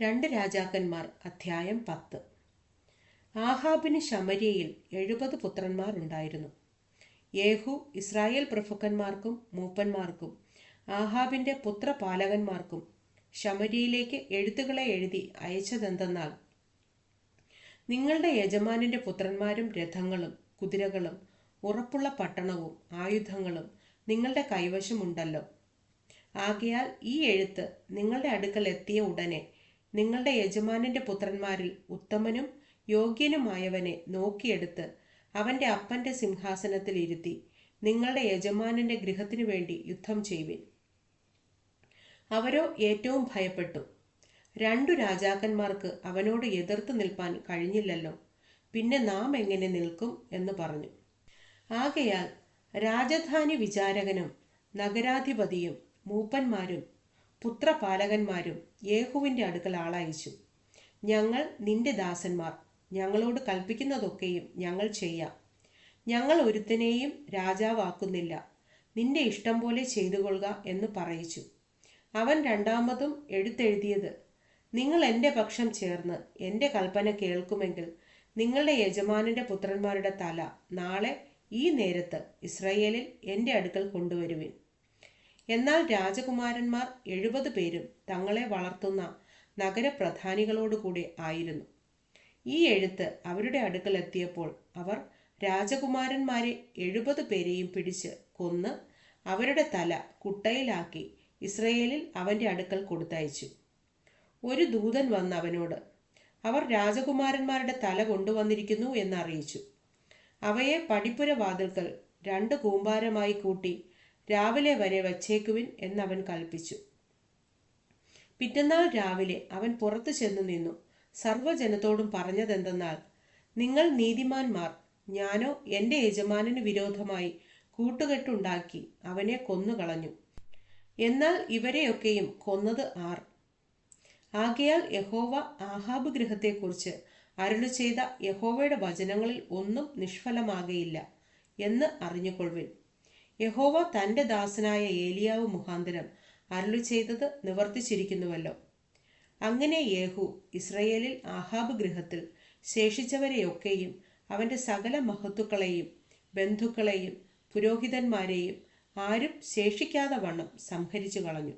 രണ്ട് രാജാക്കന്മാർ അധ്യായം പത്ത്. ആഹാബിന് ശമരിയിൽ എഴുപത് പുത്രന്മാർ ഉണ്ടായിരുന്നു. യേഹു ഇസ്രായേൽ പ്രഭുക്കന്മാർക്കും മൂപ്പന്മാർക്കും ആഹാബിന്റെ പുത്രപാലകന്മാർക്കും ശമരിയിലേക്ക് എഴുത്തുകളെ എഴുതി അയച്ചതെന്തെന്നാൽ നിങ്ങളുടെ യജമാനിന്റെ പുത്രന്മാരും രഥങ്ങളും കുതിരകളും ഉറപ്പുള്ള പട്ടണവും ആയുധങ്ങളും നിങ്ങളുടെ കൈവശമുണ്ടല്ലോ. ആകയാൽ ഈ എഴുത്ത് നിങ്ങളുടെ അടുക്കൽ എത്തിയ ഉടനെ നിങ്ങളുടെ യജമാനന്റെ പുത്രന്മാരിൽ ഉത്തമനും യോഗ്യനുമായവനെ നോക്കിയെടുത്ത് അവന്റെ അപ്പന്റെ സിംഹാസനത്തിൽ ഇരുത്തി നിങ്ങളുടെ യജമാനന്റെ ഗൃഹത്തിനു വേണ്ടി യുദ്ധം ചെയ്യുവിൻ. അവരോ ഏറ്റവും ഭയപ്പെട്ടു. രണ്ടു രാജാക്കന്മാർക്ക് അവനോട് എതിർത്ത് നിൽപ്പാൻ കഴിഞ്ഞില്ലല്ലോ. പിന്നെ നാം എങ്ങനെ നിൽക്കും എന്ന് പറഞ്ഞു. ആകയാൽ രാജധാനി വിചാരകനും നഗരാധിപതിയും മൂപ്പന്മാരും പുത്രപാലകന്മാരും യേഹുവിന്റെ അടുക്കൽ ആളയച്ചു. ഞങ്ങൾ നിന്റെ ദാസന്മാർ. ഞങ്ങളോട് കൽപ്പിക്കുന്നതൊക്കെയും ഞങ്ങൾ ചെയ്യാം. ഞങ്ങൾ ഒരുത്തനെയും രാജാവാക്കുന്നില്ല. നിന്റെ ഇഷ്ടം പോലെ ചെയ്തു കൊള്ളുക എന്ന് പറയിച്ചു. അവൻ രണ്ടാമതും എഴുത്തെഴുതിയത് നിങ്ങൾ എന്റെ പക്ഷം ചേർന്ന് എന്റെ കൽപ്പന കേൾക്കുമെങ്കിൽ നിങ്ങളുടെ യജമാനന്റെ പുത്രന്മാരുടെ തല നാളെ ഈ നേരത്ത് ഇസ്രയേലിൽ എന്റെ അടുക്കൽ കൊണ്ടുവരുവിൻ. എന്നാൽ രാജകുമാരന്മാർ എഴുപത് പേരും തങ്ങളെ വളർത്തുന്ന നഗരപ്രധാനികളോടുകൂടി ആയിരുന്നു. ഈ എഴുത്ത് അവരുടെ അടുക്കൽ എത്തിയപ്പോൾ അവർ രാജകുമാരന്മാരെ എഴുപത് പേരെയും പിടിച്ച് കൊന്ന് അവരുടെ തല കുട്ടയിലാക്കി ഇസ്രയേലിൽ അവന്റെ അടുക്കൽ കൊടുത്തയച്ചു. ഒരു ദൂതൻ വന്ന് അവനോട് അവർ രാജകുമാരന്മാരുടെ തല കൊണ്ടുവന്നിരിക്കുന്നു എന്നറിയിച്ചു. അവയെ പടിപ്പുര വാതിൽക്കൽ രണ്ട് കൂമ്പാരമായി കൂട്ടി രാവിലെ വരെ വച്ചേക്കുവിൻ എന്നവൻ കൽപ്പിച്ചു. പിറ്റന്നാൾ രാവിലെ അവൻ പുറത്തു ചെന്നു നിന്നു. സർവജനത്തോടും പറഞ്ഞതെന്തെന്നാൽ നിങ്ങൾ നീതിമാന്മാർ ഞാനോ എന്റെ യജമാനന് വിരോധമായി കൂട്ടുകെട്ടുണ്ടാക്കി അവനെ കൊന്നുകളഞ്ഞു. എന്നാൽ ഇവരെയൊക്കെയും കൊന്നത് ആർ. ആകയാൽ യഹോവ ആഹാബ് ഗൃഹത്തെക്കുറിച്ച് അരുളു ചെയ്ത യഹോവയുടെ വചനങ്ങളിൽ ഒന്നും നിഷ്ഫലമാകയില്ല എന്ന് അറിഞ്ഞുകൊള്ളുവിൻ. യഹോവ തന്റെ ദാസനായ ഏലിയാവ് മുഖാന്തരം അരളി ചെയ്തത് നിവർത്തിച്ചിരിക്കുന്നുവല്ലോ. അങ്ങനെ യേഹു ഇസ്രയേലിൽ ആഹാബ് ഗൃഹത്തിൽ ശേഷിച്ചവരെയൊക്കെയും അവന്റെ സകല മഹത്തുക്കളെയും ബന്ധുക്കളെയും പുരോഹിതന്മാരെയും ആരും ശേഷിക്കാതെ വണ്ണം സംഹരിച്ചു കളഞ്ഞു.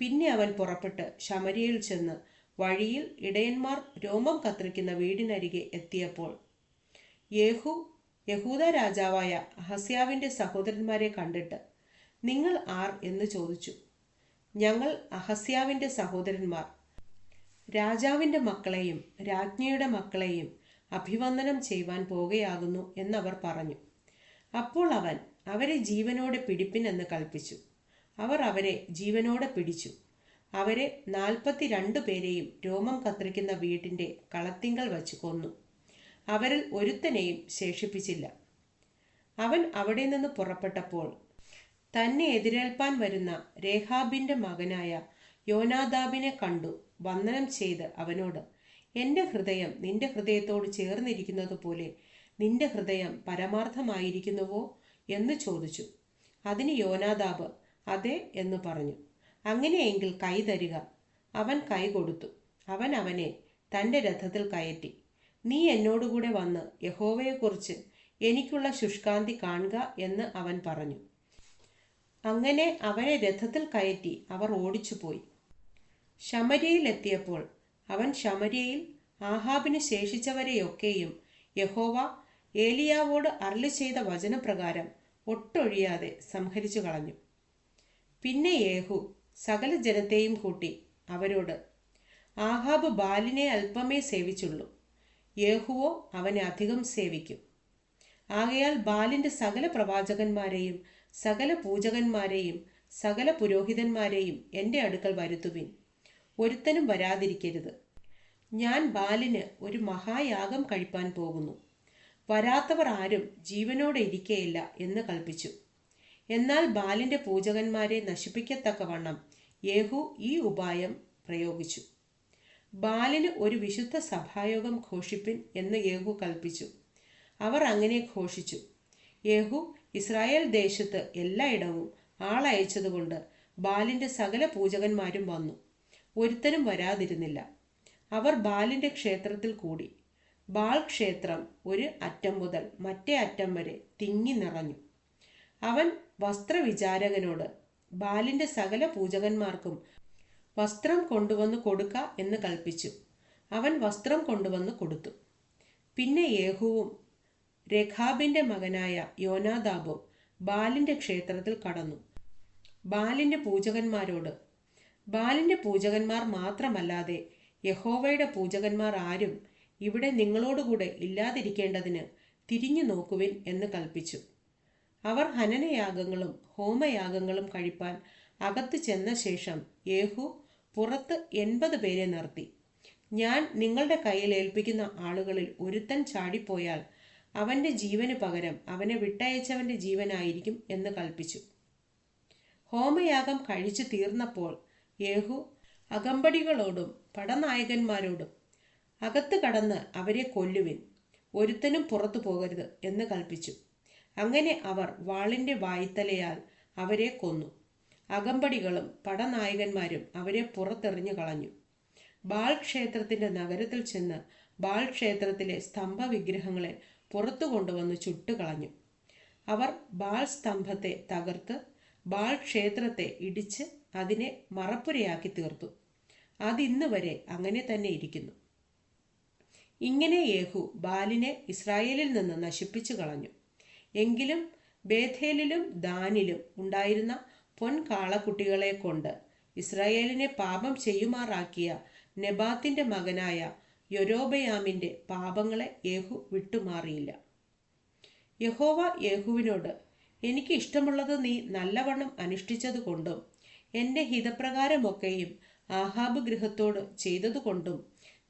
പിന്നെ അവൻ പുറപ്പെട്ട് ശമരിയിൽ ചെന്ന് വഴിയിൽ ഇടയന്മാർ രോമം കത്തിരിക്കുന്ന വീടിനരികെ എത്തിയപ്പോൾ യേഹു യഹൂദ രാജാവായ അഹസ്യാവിന്റെ സഹോദരന്മാരെ കണ്ടിട്ട് നിങ്ങൾ ആർ എന്ന് ചോദിച്ചു. ഞങ്ങൾ അഹസ്യാവിന്റെ സഹോദരന്മാർ. രാജാവിന്റെ മക്കളെയും രാജ്ഞിയുടെ മക്കളെയും അഭിവന്ദനം ചെയ്യുവാൻ പോകുകയാകുന്നു എന്നവർ പറഞ്ഞു. അപ്പോൾ അവൻ അവരെ ജീവനോടെ പിടിപ്പിൻ എന്ന് കൽപ്പിച്ചു. അവർ അവരെ ജീവനോടെ പിടിച്ചു. അവരെ നാൽപ്പത്തിരണ്ട് പേരെയും രോമം കത്തിരിക്കുന്ന വീട്ടിന്റെ കളത്തിങ്കൽ വച്ച് കൊന്നു. അവരിൽ ഒരുത്തനെയും ശേഷിപ്പിച്ചില്ല. അവൻ അവിടെ നിന്ന് പുറപ്പെട്ടപ്പോൾ തന്നെ എതിരേൽപ്പാൻ വരുന്ന രേഹാബിന്റെ മകനായ യോനാദാബിനെ കണ്ടു വന്ദനം ചെയ്ത് അവനോട് എന്റെ ഹൃദയം നിന്റെ ഹൃദയത്തോട് ചേർന്നിരിക്കുന്നത് പോലെ നിന്റെ ഹൃദയം പരമാർത്ഥമായിരിക്കുന്നുവോ? എന്ന് ചോദിച്ചു. അതിന് യോനാദാബ് അതെ എന്ന് പറഞ്ഞു. അങ്ങനെയെങ്കിൽ കൈ തരിക. അവൻ കൈ കൊടുത്തു. അവൻ അവനെ തന്റെ രഥത്തിൽ കയറ്റി. നീ എന്നോടുകൂടെ വന്ന് യഹോവയെക്കുറിച്ച് എനിക്കുള്ള ശുഷ്കാന്തി കാണുക എന്ന് അവൻ പറഞ്ഞു. അങ്ങനെ അവനെ രഥത്തിൽ കയറ്റി അവർ ഓടിച്ചുപോയി. ശമര്യയിൽ എത്തിയപ്പോൾ അവൻ ശമരിയയിൽ ആഹാബിന് ശേഷിച്ചവരെയൊക്കെയും യഹോവ ഏലിയാവോട് അരളി ചെയ്ത വചനപ്രകാരം ഒട്ടൊഴിയാതെ സംഹരിച്ചു കളഞ്ഞു. പിന്നെ യേഹു സകല ജനത്തെയും കൂട്ടി അവരോട് ആഹാബ് ബാലിനെ അല്പമേ സേവിച്ചുള്ളൂ. യേഹുവോ അവനെ അധികം സേവിക്കും. ആകയാൽ ബാലിന്റെ സകല പ്രവാചകന്മാരെയും സകല പൂജകന്മാരെയും സകല പുരോഹിതന്മാരെയും എന്റെ അടുക്കൽ വരുത്തുവിൻ. ഒരുത്തനും വരാതിരിക്കരുത്. ഞാൻ ബാലിന് ഒരു മഹായാഗം കഴിപ്പാൻ പോകുന്നു. വരാത്തവർ ആരും ജീവനോടെ ഇരിക്കയില്ല എന്ന് കൽപ്പിച്ചു. എന്നാൽ ബാലിന്റെ പൂജകന്മാരെ നശിപ്പിക്കത്തക്കവണ്ണം യേഹു ഈ ഉപായം പ്രയോഗിച്ചു. ബാലിന് ഒരു വിശുദ്ധ സഭായോഗം ഘോഷിപ്പിൻ എന്ന് യേഹു കൽപ്പിച്ചു. അവർ അങ്ങനെ ഘോഷിച്ചു. യേഹു ഇസ്രായേൽ ദേശത്ത് എല്ലായിടവും ആളയച്ചതുകൊണ്ട് ബാലിന്റെ സകല പൂജകന്മാരും വന്നു. ഒരുത്തനും വരാതിരുന്നില്ല. അവർ ബാലിന്റെ ക്ഷേത്രത്തിൽ കൂടി. ബാൽ ക്ഷേത്രം ഒരു അറ്റം മുതൽ മറ്റേ അറ്റം വരെ തിങ്ങി നിറഞ്ഞു. അവൻ വസ്ത്രവിചാരകനോട് ബാലിന്റെ സകല പൂജകന്മാർക്കും വസ്ത്രം കൊണ്ടുവന്ന് കൊടുക്ക എന്ന് കൽപ്പിച്ചു. അവൻ വസ്ത്രം കൊണ്ടുവന്ന് കൊടുത്തു. പിന്നെ യേഹുവും രഖാബിന്റെ മകനായ യോനാദാബും ബാലിന്റെ ക്ഷേത്രത്തിൽ കടന്നു. ബാലിന്റെ പൂജകന്മാരോട് ബാലിന്റെ പൂജകന്മാർ മാത്രമല്ലാതെ യഹോവയുടെ പൂജകന്മാർ ആരും ഇവിടെ നിങ്ങളോടുകൂടെ ഇല്ലാതിരിക്കേണ്ടതിന് തിരിഞ്ഞു നോക്കുവിൻ എന്ന് കൽപ്പിച്ചു. അവർ ഹനനയാഗങ്ങളും ഹോമയാഗങ്ങളും കഴിപ്പാൻ അകത്തു ചെന്ന ശേഷം യേഹു പുറത്ത് എൺപത് പേരെ നിർത്തി. ഞാൻ നിങ്ങളുടെ കയ്യിൽ ഏൽപ്പിക്കുന്ന ആളുകളിൽ ഒരുത്തൻ ചാടിപ്പോയാൽ അവന്റെ ജീവന് പകരം അവനെ വിട്ടയച്ചവന്റെ ജീവനായിരിക്കും എന്ന് കൽപ്പിച്ചു. ഹോമയാഗം കഴിച്ചു തീർന്നപ്പോൾ യേഹു അകമ്പടികളോടും പടനായകന്മാരോടും അകത്ത് കടന്ന് അവരെ കൊല്ലുവിൻ. ഒരുത്തനും പുറത്തു പോകരുത് എന്ന് കൽപ്പിച്ചു. അങ്ങനെ അവർ വാളിന്റെ വായ്ത്തലയാൽ അവരെ കൊന്നു. അകമ്പടികളും പടനായകന്മാരും അവരെ പുറത്തെറിഞ്ഞു കളഞ്ഞു. ബാൽ ക്ഷേത്രത്തിന്റെ നഗരത്തിൽ ചെന്ന് ബാൽ ക്ഷേത്രത്തിലെ സ്തംഭ വിഗ്രഹങ്ങളെ പുറത്തു കൊണ്ടുവന്ന് ചുട്ടുകളഞ്ഞു. അവർ ബാൽ സ്തംഭത്തെ തകർത്ത് ബാൽ ക്ഷേത്രത്തെ ഇടിച്ച് അതിനെ മറപ്പുരയാക്കി തീർത്തു. അതിന്ന് വരെ അങ്ങനെ തന്നെ ഇരിക്കുന്നു. ഇങ്ങനെ യേഹു ബാലിനെ ഇസ്രായേലിൽ നിന്ന് നശിപ്പിച്ചു കളഞ്ഞു. എങ്കിലും ബേഥേലിലും ദാനിലും ഉണ്ടായിരുന്ന പൊൻകാളക്കുട്ടികളെ കൊണ്ട് ഇസ്രായേലിനെ പാപം ചെയ്യുമാറാക്കിയ നെബാത്തിന്റെ മകനായ യൊരോബയാമിന്റെ പാപങ്ങളെ യേഹു വിട്ടുമാറിയില്ല. യഹോവ യേഹുവിനോട് എനിക്ക് ഇഷ്ടമുള്ളത് നീ നല്ലവണ്ണം അനുഷ്ഠിച്ചതുകൊണ്ടും എന്റെ ഹിതപ്രകാരമൊക്കെയും ആഹാബ് ഗൃഹത്തോട് ചെയ്തതുകൊണ്ടും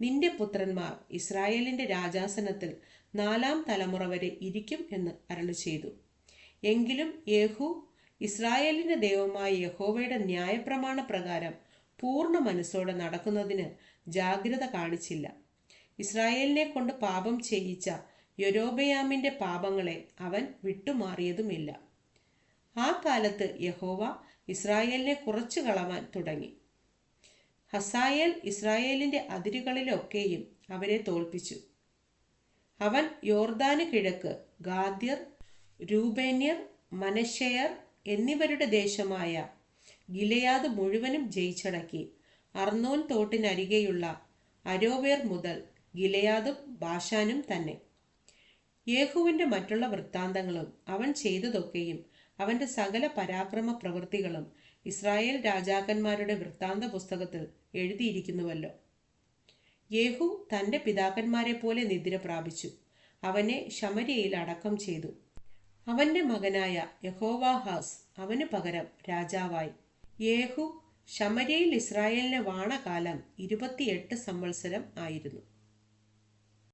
നിന്റെ പുത്രന്മാർ ഇസ്രായേലിന്റെ രാജാസനത്തിൽ നാലാം തലമുറ വരെ ഇരിക്കും എന്ന് അരളി ചെയ്തു എങ്കിലും യേഹു ഇസ്രായേലിന്റെ ദൈവമായ യഹോവയുടെ ന്യായപ്രമാണ പ്രകാരം പൂർണ മനസ്സോടെ നടക്കുന്നതിന് ജാഗ്രത കാണിച്ചില്ല. ഇസ്രായേലിനെ കൊണ്ട് പാപം ചെയ്യിച്ച യൊരോബയാമിന്റെ പാപങ്ങളെ അവൻ വിട്ടുമാറിയതുമില്ല. ആ കാലത്ത് യഹോവ ഇസ്രായേലിനെ കുറച്ചു കളവാൻ തുടങ്ങി. ഹസായേൽ ഇസ്രായേലിന്റെ അതിരുകളിലൊക്കെയും അവരെ തോൽപ്പിച്ചു. അവൻ യോർദാന് കിഴക്ക് ഗാദ്യർ രൂപേന്യർ മനശയർ എന്നിവരുടെ ദേശമായ ഗിലയാദ് മുഴുവനും ജയിച്ചടക്കി. അർന്നോൻ തോട്ടിനരികെയുള്ള അരോവേർ മുതൽ ഗിലയാദും ബാഷാനും തന്നെ. യേഹുവിന്റെ മറ്റുള്ള വൃത്താന്തങ്ങളും അവൻ ചെയ്തതൊക്കെയും അവന്റെ സകല പരാക്രമ പ്രവൃത്തികളും ഇസ്രായേൽ രാജാക്കന്മാരുടെ വൃത്താന്ത പുസ്തകത്തിൽ എഴുതിയിരിക്കുന്നുവല്ലോ. യേഹു തന്റെ പിതാക്കന്മാരെ പോലെ നിദ്ര പ്രാപിച്ചു. അവനെ ശമരിയയിൽ അടക്കം ചെയ്തു. അവന്റെ മകനായ യഹോവാഹാസ് അവന് പകരം രാജാവായി. യേഹു ശമര്യയിൽ ഇസ്രായേലിനെ വാണകാലം ഇരുപത്തിയെട്ട് സംവത്സരം ആയിരുന്നു.